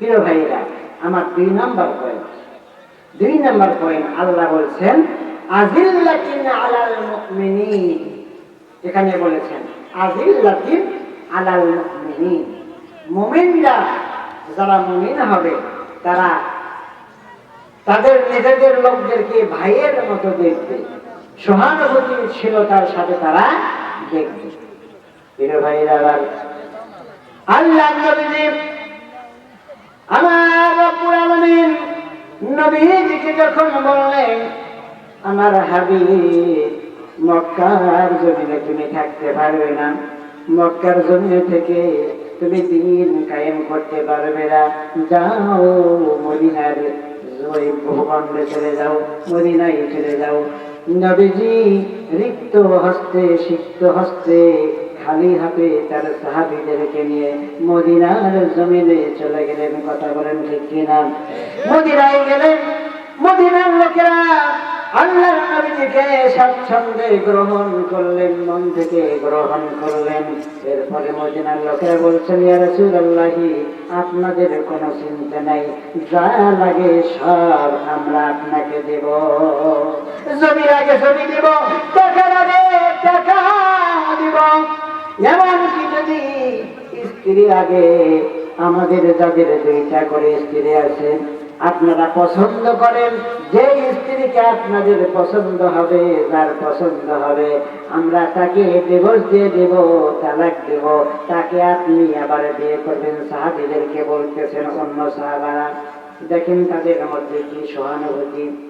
প্রিয় ভাইরা আমার দুই নাম্বার পয়েন্ট দুই নাম্বার পয়েন্ট আল্লাহ বলছেন, আজিল্লাতিন আলাল মুমিনিন। এখানে বলেছেন, আজিল্লাতিন আলাল মুমিনিন। মুমিনরা যারা মুমিন হবে, তারা তাদের নিজেদের লোকদেরকে ভাইয়ের মতো দেখবে। সহানুভূতিশীলতার সাথে তারা দেখবে। প্রিয় ভাইরা আল্লাহ নবীজি আমার রব্বুল আলামিন নবীজিকে যখন বললেন, আমার হাবিব মক্কার জমিনে তুমি থাকতে পারবে না। মক্কার জমিনে থেকে তুমি দিন কায়েম করতে পারবে না। যাও মদিনার ভূখণ্ডে চলে যাও, মদিনায় চলে যাও। নবীজি রিক্ত হস্তে, সিক্ত হস্তে খালি হাতে তার সাহাবিদেরকে নিয়ে মদিনার জমিনে চলে গেলেন। কথা বলেন ঠিক কিনা? মদিনায় গেলেন। মদিনার লোকেরা আল্লাহ নবীজিকে স্বাচ্ছন্দ্যে গ্রহণ করলেন, মন থেকে গ্রহণ করলেন। এরপরে মদিনার লোকেরা বলছেন, ইয়া রাসূলুল্লাহি, আপনাদের কোনো চিন্তা নাই। যা লাগে সব আমরা আপনাকে দেব। জমি আগে জমি দিব টাকা লাগে টাকা দিব। স্ত্রী আগে আমাদের যাদের দুইটা করে স্ত্রী আছে, আপনারা পছন্দ করেন যে স্ত্রীকে আপনাদের পছন্দ হবে, যার পছন্দ হবে, আমরা তাকে ডিভোর্স দিয়ে দেব, তালাক দেব, তাকে আপনি আবার বিয়ে করবেন। সাহাবিদেরকে বলতেছেন, অন্য সাহাবারা, দেখেন তাদের মধ্যে কি সহানুভূতি।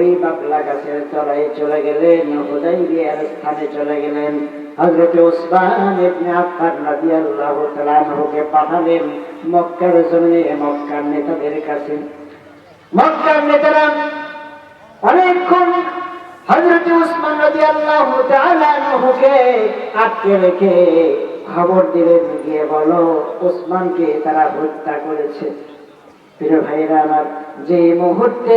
ওই বাবলা গাছের তলায় চলে গেলেন হুদাই বিয়ার স্থানে চলে গেলেন। আটকে রেখে খবর দিলেন, গিয়ে বলো, উসমানকে তারা হত্যা করেছে। প্রিয় ভাইরা আমার যে মুহূর্তে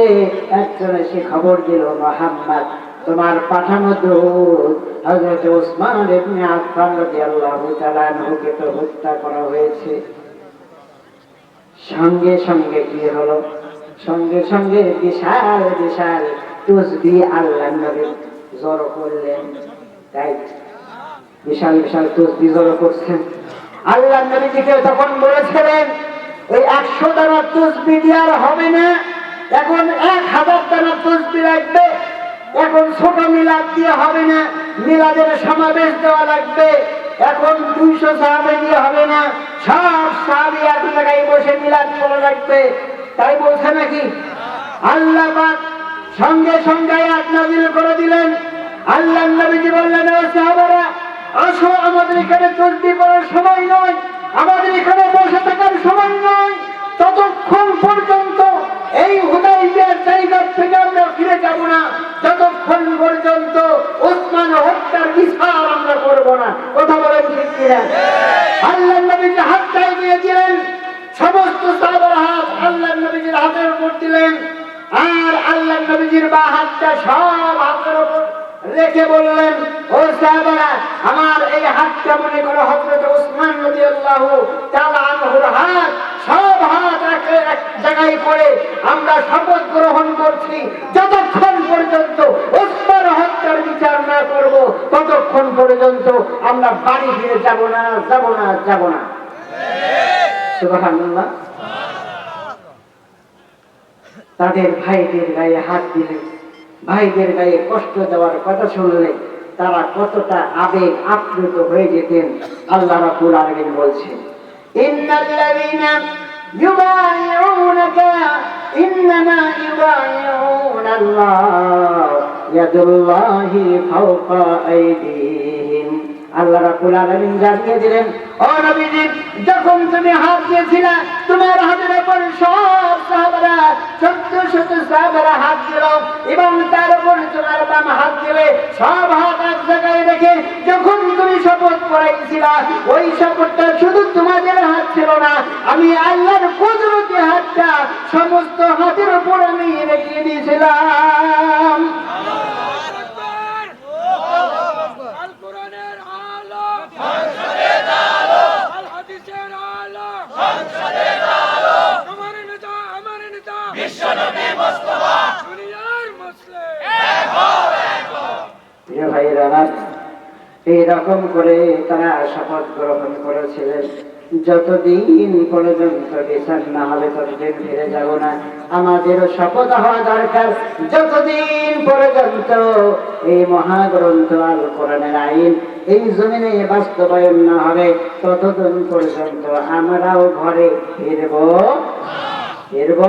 একজন এসে খবর দিল, মোহাম্মদ, তোমার পাঠানো দূত হযরত উসমান ইবনে আফফান রাদিয়াল্লাহু তাআলা আনহুকে তো হত্যা করা হয়েছে। সঙ্গে সঙ্গে কি হলো? সঙ্গে সঙ্গে বিশাল বিশাল তুসবি আল্লাহ নবী জড়ো করলেন। তাই বিশাল বিশাল তুসবি জড়ো করছেন। আল্লাহ নবীজিকে তখন বলেছিলেন ওই একশো দানা তুসবি দেওয়ার হবে না। এখন এক হাজার দানা তুসবি লাগবে। এখন ছোট মিলাদ দিয়ে হবে না। মিলাদের সমাবেশ দেওয়া লাগবে। এখন দুইশো সাহাবে দিয়ে হবে না। সব সাহাবি এক জায়গায় বসে মিলাদ করা লাগবে। তাই বলছে নাকি? আল্লাহ সঙ্গে সঙ্গে আয়াত নাযিল করে দিলেন। আল্লাহ নবীজি বললেন আসো আমাদের এখানে তসবি করার সময় নয়। আমাদের এখানে বসে থাকার সময় নয় ততক্ষণ পর্যন্ত এই হুদাইবিয়ার জায়গা থেকে আমরা ফিরে যাব না, যতক্ষণ পর্যন্ত ওসমান হত্যার বিচার আমরা করব না। কথা বলেন ঠিক কিনা? আল্লাহ নবীজি হাতটা এগিয়ে দিলেন, সমস্ত সাহাবার হাত আল্লাহ নবীজির হাতের উপর দিলেন, আর আল্লাহ নবীজির বা হাতটা সব হাতের উপর রেখে বললেন, ও সাহাবারা, আমার এই হাতটা মনে করো হযরত হাত, সব হাত এক জায়গায় করে আমরা শপথ গ্রহণ করছি, যতক্ষণ পর্যন্ত হত্যার বিচার না ততক্ষণ পর্যন্ত আমরা বাড়ি ফিরে যাব না যাব না যাব না। তাদের ভাইদের গায়ে হাত দিলে, ভাইদের গায়ে কষ্ট দেওয়ার কথা শুনলে তারা কতটা আবেগ আপ্লুত হয়ে যেতেন আল্লাহ রাব্বুল আলামিন বলছেন ইন্নাল্লাযীনা يبايعونك إنما يبايعون الله يد الله فوق أيديهم আল্লাহ রাব্বুল আলামিন জানিয়ে দিলেন ও নবীজি যখন তুমি হাত দিয়েছিলে তোমার হাতের উপর সব সাহাবারা চোদ্দ শত সাহাবারা হাত দিল এবং তার উপর তোমার বাম হাত দিলে সব হাত এক যখন তুমি শপথ করাইছিল ওই শপথটা শুধু তোমাদের হাত ছিল না আমি আল্লাহর কুদরতি হাতটা সমস্ত হাতের উপর আমি রেখে দিয়েছিলাম। আল এইরকম করে তারা শপথ গ্রহণ করেছিলেন। যতদিন পর্যন্ত বিচার না হবে, ততদিন ফিরে যাব না। আমাদের শপথ হওয়া দরকার। যতদিন পর্যন্ত এই মহাগ্রন্থ আল কোরআনের আইন এই জমিনে বাস্তবায়ন না হবে, ততদিন পর্যন্ত আমরাও ঘরে ফিরব। ফিরব?